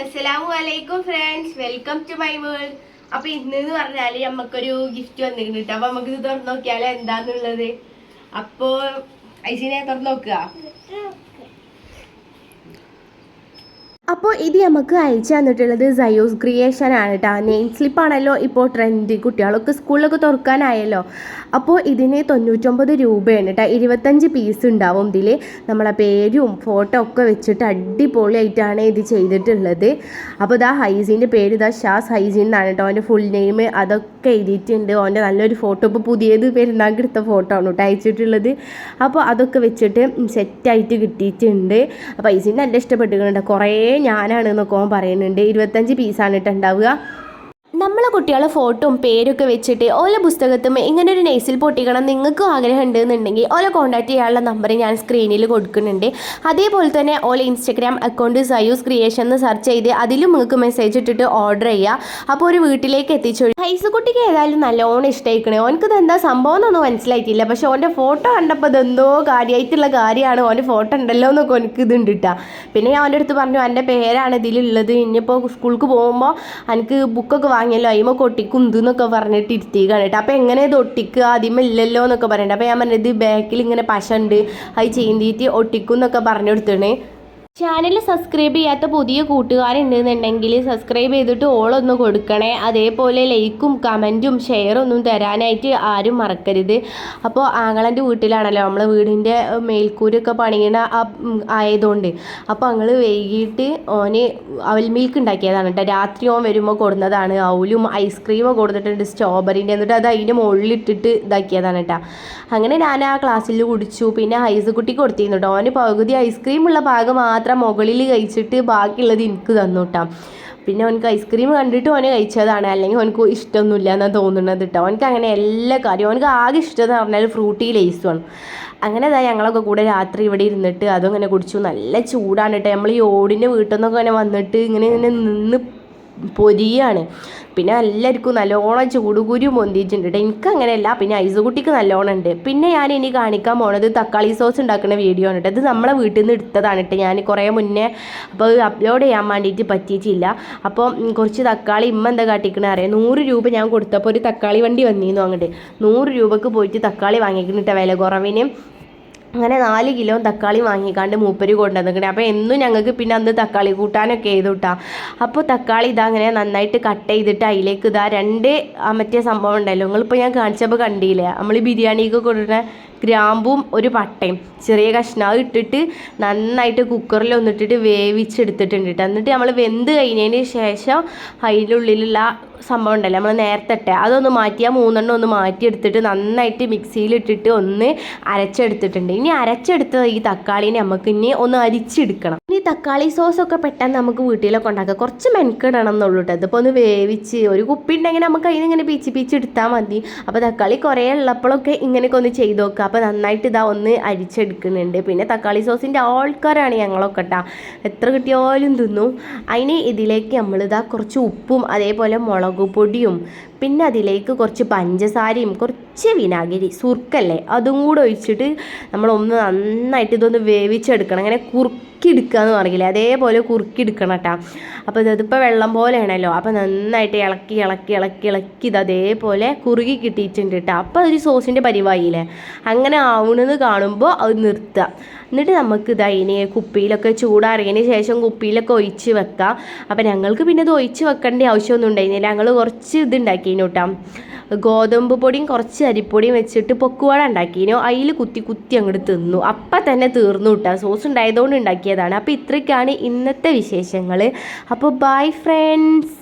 അസ്സലാമു അലൈക്കും friends welcome to my world അപ്പൊ ഇന്ന് എന്ന് പറഞ്ഞാൽ നമുക്കൊരു ഗിഫ്റ്റ് കേട്ടോ അപ്പൊ നമുക്ക് ഇത് തുറന്നു നോക്കിയാലോ എന്താന്നുള്ളത്? അപ്പോ ഐസിനെ തുറന്നു നോക്കുക. അപ്പോൾ ഇത് നമുക്ക് അയച്ചു തന്നിട്ടുള്ളത് സയോസ് ക്രിയേഷൻ ആണ് കേട്ടോ നെയിം സ്ലിപ്പാണല്ലോ ഇപ്പോൾ ട്രെൻഡ് കുട്ടികളൊക്കെ സ്കൂളിലൊക്കെ തുറക്കാനായല്ലോ. അപ്പോൾ ഇതിന് തൊണ്ണൂറ്റൊമ്പത് രൂപയാണ് കേട്ടോ ഇരുപത്തഞ്ച് പീസ് ഉണ്ടാവും ഇതിൽ നമ്മളെ പേരും ഫോട്ടോ ഒക്കെ വെച്ചിട്ട് അടിപൊളിയായിട്ടാണ് ഇത് ചെയ്തിട്ടുള്ളത്. അപ്പോൾ ഇതാ ഹൈസീന്റെ പേര് ഇതാ ഷാസ് ഹൈസീൻ എന്നാണ് കേട്ടോ അവന്റെ ഫുൾ നെയിം അതൊക്കെ എഴുതിയിട്ടുണ്ട്. അവന്റെ നല്ലൊരു ഫോട്ടോ ഇപ്പോൾ പുതിയത് പെരുന്നാൾക്ക് എടുത്ത ഫോട്ടോ ആണ് കേട്ടോ അയച്ചിട്ടുള്ളത്. അപ്പോൾ അതൊക്കെ വെച്ചിട്ട് സെറ്റായിട്ട് കിട്ടിയിട്ടുണ്ട്. അപ്പോൾ ഹൈസീൻ നല്ല ഇഷ്ടപ്പെട്ടിട്ടുണ്ട് കുറേ ഞാനാണ് എന്നൊക്കെ ഓൻ പറയുന്നുണ്ട്. ഇരുപത്തഞ്ച് പീസാണ് ഇട്ടുണ്ടാവുക നമ്മളെ കുട്ടികളെ ഫോട്ടോയും പേരൊക്കെ വെച്ചിട്ട് ഓല പുസ്തകത്തും ഇങ്ങനെ ഒരു നെയ്സിൽ പൊട്ടിക്കണം നിങ്ങൾക്കും ആഗ്രഹം ഉണ്ടെന്നുണ്ടെങ്കിൽ ഓല കോൺടാക്ട് ചെയ്യാനുള്ള നമ്പർ ഞാൻ സ്ക്രീനിൽ കൊടുക്കുന്നുണ്ട്. അതേപോലെ തന്നെ ഓല ഇൻസ്റ്റഗ്രാം അക്കൗണ്ട് സയൂസ് ക്രിയേഷൻ എന്ന് സെർച്ച് ചെയ്ത് അതിലും നിങ്ങൾക്ക് മെസ്സേജ് ഇട്ടിട്ട് ഓർഡർ ചെയ്യുക അപ്പോൾ ഒരു വീട്ടിലേക്ക് എത്തിച്ചു ഹൈസുകുട്ടിക്ക് ഏതായാലും നല്ലോണം ഇഷ്ടമായിക്കണേ ഓനക്ക് ഇത് എന്താ സംഭവം എന്നൊന്നും മനസ്സിലായിട്ടില്ല. പക്ഷെ ഓന്റെ ഫോട്ടോ കണ്ടപ്പോൾ ഇതെന്തോ കാര്യമായിട്ടുള്ള കാര്യമാണ്. ഓന്റെ ഫോട്ടോ ഉണ്ടല്ലോ എന്നൊക്കെ എനിക്ക് ഇതുണ്ട് പിന്നെ ഞാൻ അവന്റെ അടുത്ത് പറഞ്ഞു എന്റെ പേരാണ് ഇതിലുള്ളത്. ഇനിയിപ്പോൾ സ്കൂൾക്ക് പോകുമ്പോൾ എനിക്ക് ബുക്കൊക്കെ വാങ്ങിയല്ലോ. അയിമ കൊട്ടിക്കുന്തു എന്നൊക്കെ പറഞ്ഞിട്ട് ഇരുത്തിക്കാണ് കേട്ടോ. അപ്പോൾ എങ്ങനെ ഇത് ഒട്ടിക്കുക ആദ്യമേ ഇല്ലല്ലോ എന്നൊക്കെ പറഞ്ഞിട്ട് അപ്പോൾ ഞാൻ പറഞ്ഞത് ബാക്കിൽ ഇങ്ങനെ പശ ഉണ്ട്. അത് ചീന്തിയിട്ട് ഒട്ടിക്കും എന്നൊക്കെ പറഞ്ഞു കൊടുത്തണേ ചാനൽ സബ്സ്ക്രൈബ് ചെയ്യാത്ത പുതിയ കൂട്ടുകാരുണ്ടെന്നുണ്ടെങ്കിൽ സബ്സ്ക്രൈബ് ചെയ്തിട്ട് ഓളൊന്ന് കൊടുക്കണേ. അതേപോലെ ലൈക്കും കമന്റും ഷെയറും ഒന്നും തരാനായിട്ട് ആരും മറക്കരുത്. അപ്പോൾ ആങ്ങളന്റെ വീട്ടിലാണല്ലോ നമ്മളെ വീടിന്റെ മേൽക്കൂരൊക്കെ പണിയണ ആയതുകൊണ്ട്. അപ്പോൾ ഞങ്ങൾ വൈകിട്ട് ഓന് അവൽ മിൽക്ക് ഉണ്ടാക്കിയതാണ് കേട്ടോ രാത്രി ഓൻ വരുമ്പോൾ കൊടുന്നതാണ്. അവലും ഐസ്ക്രീമും കൊടുത്തിട്ടുണ്ട്. സ്ട്രോബെറിന്റെ എന്നിട്ട് അത് അതിന്റെ മുകളിലിട്ടിട്ട് ഇതാക്കിയതാണ് കേട്ടോ അങ്ങനെ ഞാൻ ആ ക്ലാസ്സിൽ കുടിച്ചു. പിന്നെ ഐസ് കുട്ടി കൊടുത്തിരുന്നു കേട്ടോ ഓന് പകുതി ഐസ്ക്രീം ഉള്ള ഭാഗം മാത്രം മുകളിൽ കഴിച്ചിട്ട് ബാക്കിയുള്ളത് എനിക്ക് തന്നു പിന്നെ അവനക്ക് ഐസ്ക്രീം കണ്ടിട്ട് ഓന് കഴിച്ചതാണ്. അല്ലെങ്കിൽ അവനക്ക് ഇഷ്ടമൊന്നുമില്ല എന്നാണ് തോന്നുന്നത് കേട്ടോ അവനക്ക് അങ്ങനെ എല്ലാ കാര്യവും അവനക്ക് ആകെ ഇഷ്ടം എന്ന് പറഞ്ഞാൽ ഫ്രൂട്ടി ലേസുമാണ് അങ്ങനെ അതായത് ഞങ്ങളൊക്കെ കൂടെ രാത്രി ഇവിടെ ഇരുന്നിട്ട് അതും ഇങ്ങനെ കുടിച്ചു. നല്ല ചൂടാണ് കേട്ടോ നമ്മൾ ഈ ഓടിന്റെ വീട്ടിൽ നിന്നൊക്കെ ഇങ്ങനെ വന്നിട്ട് ഇങ്ങനെ ഇങ്ങനെ നിന്ന് പൊരിയാണ്. പിന്നെ എല്ലാവർക്കും നല്ലോണം ചൂടുകുരു പൊന്തിയിട്ടുണ്ട് എനിക്ക് അങ്ങനെയല്ല പിന്നെ ഐസ് കുട്ടിക്ക് നല്ലോണം ഉണ്ട്. പിന്നെ ഞാൻ ഇനി കാണിക്കാൻ പോണത് തക്കാളി സോസ് ഉണ്ടാക്കുന്ന വീഡിയോ ആണ് കേട്ടോ ഇത് നമ്മളെ വീട്ടിൽ നിന്ന് എടുത്തതാണ് കേട്ടോ ഞാൻ കുറേ മുന്നേ അപ്പോൾ അപ്ലോഡ് ചെയ്യാൻ വേണ്ടിയിട്ട് പറ്റിയിട്ടില്ല. അപ്പോൾ കുറച്ച് തക്കാളി ഇമ്മ എന്താ കാട്ടിക്കണ അറിയാം? നൂറ് രൂപ ഞാൻ കൊടുത്തപ്പോൾ ഒരു തക്കാളി വണ്ടി വന്നിരുന്നു അങ്ങോട്ട്. നൂറ് രൂപക്ക് പോയിട്ട് തക്കാളി വാങ്ങിക്കണിട്ട് വില കുറവിന്. അങ്ങനെ നാല് കിലോ തക്കാളി വാങ്ങിക്കാണ്ട് മൂപ്പര് കൊണ്ടുവന്നിട്ടുണ്ട് അപ്പോൾ എന്നും ഞങ്ങൾക്ക് പിന്നെ അന്ന് തക്കാളി കൂട്ടാനൊക്കെ ചെയ്തു കിട്ടാം അപ്പോൾ തക്കാളി ഇതാ അങ്ങനെ നന്നായിട്ട് കട്ട് ചെയ്തിട്ട് അതിലേക്ക് ഇതാ രണ്ട് മറ്റേ സംഭവം ഉണ്ടല്ലോ. നിങ്ങളിപ്പോൾ ഞാൻ കാണിച്ചപ്പോൾ കണ്ടില്ലേ? നമ്മൾ ബിരിയാണിക്ക് കൊടുക്കുന്ന ഗ്രാമ്പും ഒരു പട്ടയും. ചെറിയ കഷ്ണം ഇട്ടിട്ട് നന്നായിട്ട് കുക്കറിൽ ഒന്നിട്ടിട്ട് വേവിച്ചെടുത്തിട്ടുണ്ട് കേട്ടോ. എന്നിട്ട് നമ്മൾ വെന്ത് കഴിഞ്ഞതിന് ശേഷം അതിന്റെ ഉള്ളിലുള്ള സംഭവം ഉണ്ടല്ലോ നമ്മൾ നേരത്തെ ഇട്ട. അതൊന്ന് മാറ്റി ആ മൂന്നെണ്ണം ഒന്ന് മാറ്റിയെടുത്തിട്ട് നന്നായിട്ട് മിക്സിയിലിട്ടിട്ട് ഒന്ന് അരച്ചെടുത്തിട്ടുണ്ട്. ഇനി അരച്ചെടുത്ത ഈ തക്കാളിനെ നമുക്ക് ഇനി ഒന്ന് അരിച്ചെടുക്കണം. ഇനി തക്കാളി സോസൊക്കെ പെട്ടെന്ന് നമുക്ക് വീട്ടിലൊക്കെ ഉണ്ടാക്കാം. കുറച്ച് മെനക്കിടണം എന്നുള്ളൂ കേട്ടോ. ഇതിപ്പോൾ ഒന്ന് വേവിച്ച് ഒരു കുപ്പി ഉണ്ടെങ്കിൽ നമുക്ക് അതിനിങ്ങനെ പീച്ച് പീച്ച് എടുത്താൽ മതി. അപ്പോൾ തക്കാളി കുറേ ഉള്ളപ്പോഴൊക്കെ ഇങ്ങനെയൊക്കെ ഒന്ന് ചെയ്ത് നോക്കുക അപ്പോൾ നന്നായിട്ട് ഇതാ ഒന്ന് അരിച്ചെടുക്കുന്നുണ്ട്. പിന്നെ തക്കാളി സോസിന്റെ ആൾക്കാരാണ് ഞങ്ങളൊക്കെ കേട്ടോ എത്ര കിട്ടിയാലും തിന്നും. അതിന് ഇതിലേക്ക് നമ്മളിതാ കുറച്ച് ഉപ്പും അതേപോലെ മുളക് പൊടിയും പിന്നെ അതിലേക്ക് കുറച്ച് പഞ്ചസാരയും കുറച്ച് വിനാഗിരി സുർക്കല്ലേ? അതും കൂടെ ഒഴിച്ചിട്ട് നമ്മളൊന്ന് നന്നായിട്ട് ഇതൊന്ന് വേവിച്ചെടുക്കണം. അങ്ങനെ കുറുക്കിയെടുക്കുക എന്ന് പറയില്ലേ അതേപോലെ കുറുക്കിയെടുക്കണം കേട്ടോ അപ്പോൾ ഇതിപ്പോൾ വെള്ളം പോലെയാണല്ലോ. അപ്പോൾ നന്നായിട്ട് ഇളക്കി ഇളക്കി ഇളക്കി ഇളക്കി ഇത് അതേപോലെ കുറുകി കിട്ടിയിട്ടുണ്ട് കേട്ടോ അപ്പോൾ അതൊരു സോസിന്റെ പരിവായില്ലേ? അങ്ങനെ ആവണമെന്ന് കാണുമ്പോൾ അത് നിർത്തുക എന്നിട്ട് നമുക്ക് ഇതാ ഇനി കുപ്പിയിലൊക്കെ ചൂടാറിയതിന് ശേഷം കുപ്പിയിലൊക്കെ ഒഴിച്ച് വെക്കാം. അപ്പം ഞങ്ങൾക്ക് പിന്നെ ഇത് ഒഴിച്ച് വെക്കേണ്ട ആവശ്യമൊന്നും ഉണ്ടായിരുന്നില്ല. ഞങ്ങൾ കുറച്ച് ഇത് ഉണ്ടാക്കിനു കേട്ടോ ഗോതമ്പ് പൊടിയും കുറച്ച് അരിപ്പൊടിയും വെച്ചിട്ട് പൊക്കുവാട ഉണ്ടാക്കിനു. അതിൽ കുത്തി കുത്തി അങ്ങോട്ട് തിന്നു. അപ്പം തന്നെ തീർന്നു കിട്ടുക സോസ് ഉണ്ടായതുകൊണ്ട് ഉണ്ടാക്കിയതാണ്. അപ്പോൾ ഇത്രയ്ക്കാണ് ഇന്നത്തെ വിശേഷങ്ങൾ അപ്പോൾ ബൈ ഫ്രണ്ട്സ്